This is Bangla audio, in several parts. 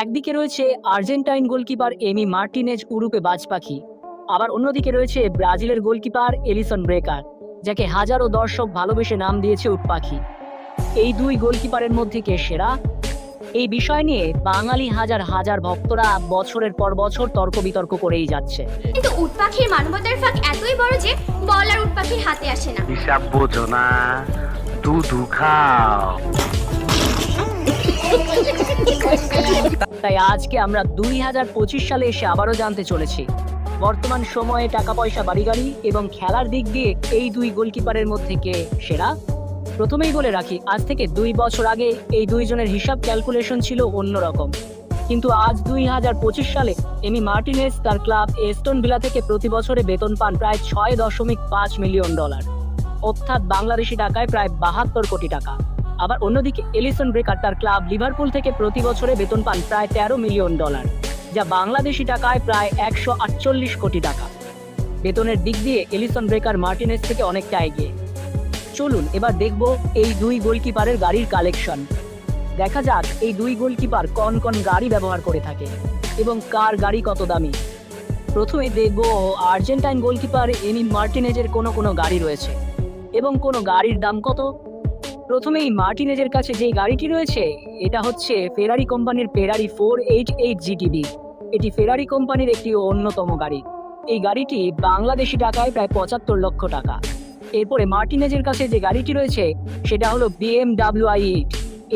একদিকে রয়েছে আর্জেন্টাইন গোলকিপার এমি মার্টিনেজ উরুপে বাজ পাখি আবার অন্যদিকে রয়েছে ব্রাজিলের গোলকিপার এলিসন ব্রেকার যাকে হাজারো দর্শক ভালোবেসে নাম দিয়েছে উট পাখি এই দুই গোলকিপারের মধ্যে কে সেরা? এই বিষয় নিয়ে বাঙালি হাজার হাজার ভক্তরা বছরের পর বছর তর্ক বিতর্ক করেই যাচ্ছে। কিন্তু উট পাখির মানবতার ফাঁক এতই বড় যে বল আর উট পাখির হাতে আসে না। হিসাব বোঝো না দুধু খাও। তাই আজকে আমরা দুই হাজার পঁচিশ সালে এসে আবারও জানতে চলেছি। বর্তমান সময়ে টাকা পয়সা বাড়ি গাড়ি এবং খেলার দিক দিয়ে এই দুই গোলকিপারের মধ্যে কে সেরা? প্রথমেই বলে রাখি, আজ থেকে দুই বছর আগে এই দুইজনের হিসাব ক্যালকুলেশন ছিল অন্যরকম। কিন্তু আজ দুই হাজার পঁচিশ সালে এমি মার্টিনেস তার ক্লাব এস্টন ভিলা থেকে প্রতি বছরে বেতন পান প্রায় ছয় দশমিক পাঁচ মিলিয়ন ডলার। অর্থাৎ বাংলাদেশি টাকায় প্রায় বাহাত্তর কোটি টাকা। আবার অন্যদিকে, এলিসন ব্রেকার তার ক্লাব লিভারপুল থেকে প্রতি বছরে বেতন পান প্রায় তেরো মিলিয়ন ডলার, যা বাংলাদেশি টাকায় প্রায় একশো আটচল্লিশ কোটি টাকা। বেতনের দিক দিয়ে এলিসন ব্রেকার মার্টিনেস থেকে অনেকটা এগিয়ে। চলুন, এবার দেখব এই দুই গোলকিপারের গাড়ির কালেকশন। দেখা যাক এই দুই গোলকিপার কোন কোন গাড়ি ব্যবহার করে থাকে এবং কার গাড়ি কত দামি। প্রথমে দেখব আর্জেন্টাইন গোলকিপার এমি মার্টিনেজের কোনো কোনো গাড়ি রয়েছে এবং কোনো গাড়ির দাম কত? প্রথমেই মার্টিনেজের কাছে যে গাড়িটি রয়েছে, এটা হচ্ছে ফেরারি কোম্পানির Ferrari four eight eight GTB এটি ফেরারি কোম্পানির একটি অন্যতম গাড়ি। এই গাড়িটি বাংলাদেশি টাকায় প্রায় পঁচাত্তর লক্ষ টাকা। এরপরে মার্টিনেজের কাছে যে গাড়িটি রয়েছে, সেটা হলো বিএমডাব্লিউ আই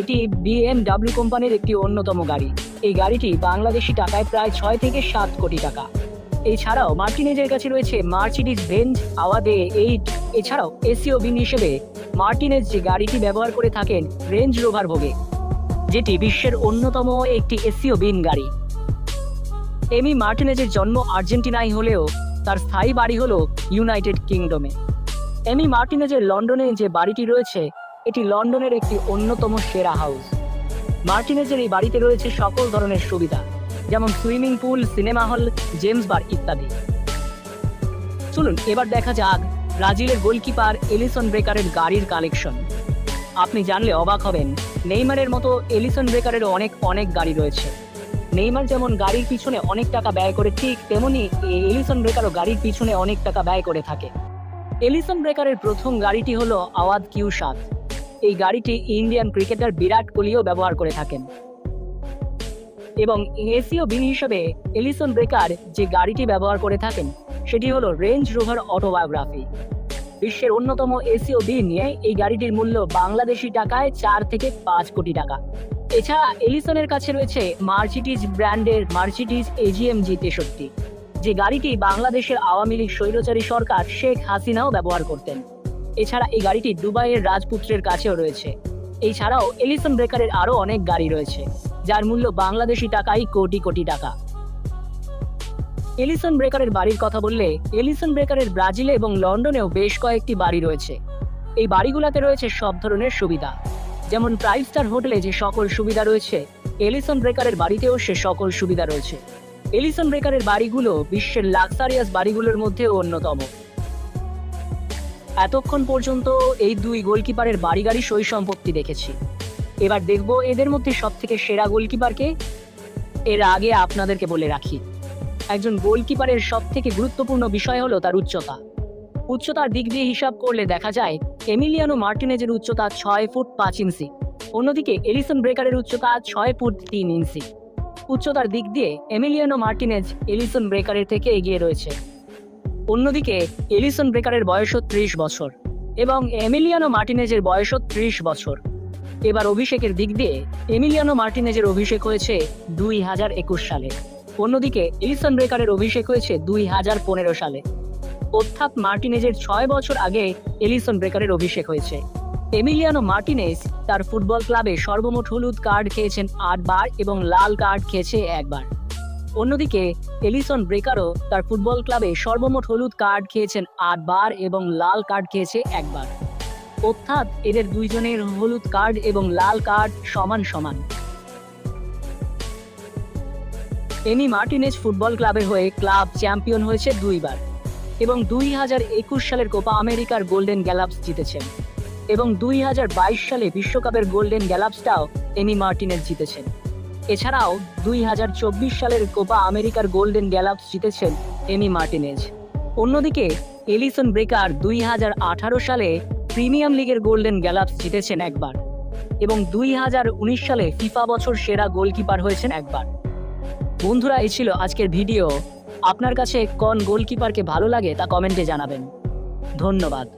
এটি বিএমডাব্লিউ কোম্পানির একটি অন্যতম গাড়ি। এই গাড়িটি বাংলাদেশি টাকায় প্রায় ছয় থেকে সাত কোটি টাকা। এছাড়াও মার্টিনেজের কাছে রয়েছে মার্সিডিজ বেঞ্জ, আওয়াদে এইট, এছাড়াও এসিও বিন হিসেবে মার্টিনেজ যে গাড়িটি ব্যবহার করে থাকেন রেঞ্জ রোভার ভোগে, যেটি বিশ্বের অন্যতম একটি এসিও বিন গাড়ি। এমি মার্টিনেজের জন্ম আর্জেন্টিনায় হলেও তার স্থায়ী বাড়ি হল ইউনাইটেড কিংডমে। এমি মার্টিনেজের লন্ডনে যে বাড়িটি রয়েছে, এটি লন্ডনের একটি অন্যতম সেরা হাউস। মার্টিনেজের এই বাড়িতে রয়েছে সকল ধরনের সুবিধা। যেমন swimming pool, cinema hall, gyms bar ইত্যাদি। চলুন, এবার দেখা যাক ব্রাজিলের গোলকিপার এলিসন ব্রেকারের গাড়ির কালেকশন। আপনি জানলে অবাক হবেন, নেইমারের মতো এলিসন ব্রেকারের অনেক অনেক গাড়ি রয়েছে। নেইমার যেমন গাড়ির পিছনে অনেক টাকা ব্যয় করে, ঠিক তেমনি এলিসন ব্রেকারও গাড়ির পিছনে অনেক টাকা ব্যয় করে থাকে। এলিসন ব্রেকারের প্রথম গাড়িটি হলো আওয়াদ কিউ সাত এই গাড়িটি ইন্ডিয়ান ক্রিকেটার বিরাট কোহলিও ব্যবহার করে থাকেন। এবং এসিও বিন হিসেবে এলিসন ব্রেকার যে গাড়িটি ব্যবহার করে থাকেন, সেটি হলো রেঞ্জ রোভার অটোবায়োগ্রাফি। বিশ্বের অন্যতম এসিও বিন নিয়ে এই গাড়িটির মূল্য বাংলাদেশি টাকায় চার থেকে পাঁচ কোটি টাকা। এছাড়া এলিসনের কাছে রয়েছে মার্সিডিজ ব্র্যান্ডের মার্সিডিজ এজিএম জি তেষট্টি, যে গাড়িটি বাংলাদেশের আওয়ামী লীগ স্বৈরচারী সরকার শেখ হাসিনাও ব্যবহার করতেন। এছাড়া এই গাড়িটি দুবাইয়ের রাজপুত্রের কাছেও রয়েছে। এছাড়াও এলিসন ব্রেকারের আরও অনেক গাড়ি রয়েছে। যার মূল্য বাংলাদেশি টাকায় কোটি কোটি টাকা। এলিসন ব্রেকারের বাড়ির কথা বললে এলিসন ব্রেকারের ব্রাজিলে এবং লন্ডনেও বেশ কয়েকটি বাড়ি রয়েছে। এই বাড়িগুলোতে রয়েছে সব ধরনের সুবিধা। যেমন ফাইভ স্টার হোটেলে যে সকল সুবিধা রয়েছে, এলিসন ব্রেকারের বাড়িতেও সে সকল সুবিধা রয়েছে। এলিসন ব্রেকারের বাড়িগুলো বিশ্বের লাক্সারিয়াস বাড়িগুলোর মধ্যে অন্যতম। এতক্ষণ পর্যন্ত এই দুই গোলকিপারের বাড়ি গাড়ি সই সম্পত্তি দেখেছি। এবার দেখব এদের মধ্যে সব থেকে সেরা গোলকিপারকে। এর আগে আপনাদেরকে বলে রাখি, একজন গোলকিপারের সব থেকে গুরুত্বপূর্ণ বিষয় হলো তার উচ্চতা। উচ্চতার দিক দিয়ে হিসাব করলে দেখা যায়, এমিলিয়ানো মার্টিনেজের উচ্চতা ছয় ফুট পাঁচ ইঞ্চি, অন্যদিকে এলিসন ব্রেকারের উচ্চতা ছয় ফুট তিন ইঞ্চি। উচ্চতার দিক দিয়ে এমিলিয়ানো মার্টিনেজ এলিসন ব্রেকারের থেকে এগিয়ে রয়েছে। অন্যদিকে এলিসন ব্রেকারের বয়স ত্রিশ বছর এবং এমিলিয়ানো মার্টিনেজের বয়স ত্রিশ বছর। এবার অভিষেকের দিক দিয়ে এমিলিয়ানো মার্টিনেজের অভিষেক হয়েছে দুই হাজার একুশ সালে। অন্যদিকে এলিসন ব্রেকারের অভিষেক হয়েছে দুই হাজার পনেরো সালে। অর্থাৎ মার্টিনেজের ছয় বছর আগে এলিসন ব্রেকারের অভিষেক হয়েছে। এমিলিয়ানো মার্টিনেজ তার ফুটবল ক্লাবে সর্বমোট হলুদ কার্ড খেয়েছেন আটবার এবং লাল কার্ড খেয়েছে একবার। অন্যদিকে এলিসন ব্রেকারও তার ফুটবল ক্লাবে সর্বমোট হলুদ কার্ড খেয়েছেন আটবার এবং লাল কার্ড খেয়েছে একবার। অর্থাৎ এদের দুইজনের হলুদ কার্ড এবং লাল কার্ড সমান সমান। এমি মার্টিনেজ ফুটবল ক্লাবের হয়ে ক্লাব চ্যাম্পিয়ন হয়েছে দুইবার এবং দুই হাজার একুশ সালের কোপা আমেরিকার গোল্ডেন গ্যালাপস জিতেছেন এবং দুই হাজার বাইশ সালে বিশ্বকাপের গোল্ডেন গ্যালাপসটাও এমি মার্টিনেজ জিতেছেন। এছাড়াও দুই হাজার চব্বিশ সালের কোপা আমেরিকার গোল্ডেন গ্যালাপস জিতেছেন এমি মার্টিনেজ। অন্যদিকে এলিসন ব্রেকার দুই হাজার আঠারো সালে প্রিমিয়াম লিগের গোল্ডেন গ্যালাপস জিতেছেন একবার এবং দুই হাজার উনিশ সালে ফিফা বছর সেরা গোলকিপার হয়েছেন একবার। বন্ধুরা, এই ছিল আজকের ভিডিও। আপনার কাছে কোন গোলকিপারকে ভালো লাগে তা কমেন্টে জানাবেন। ধন্যবাদ।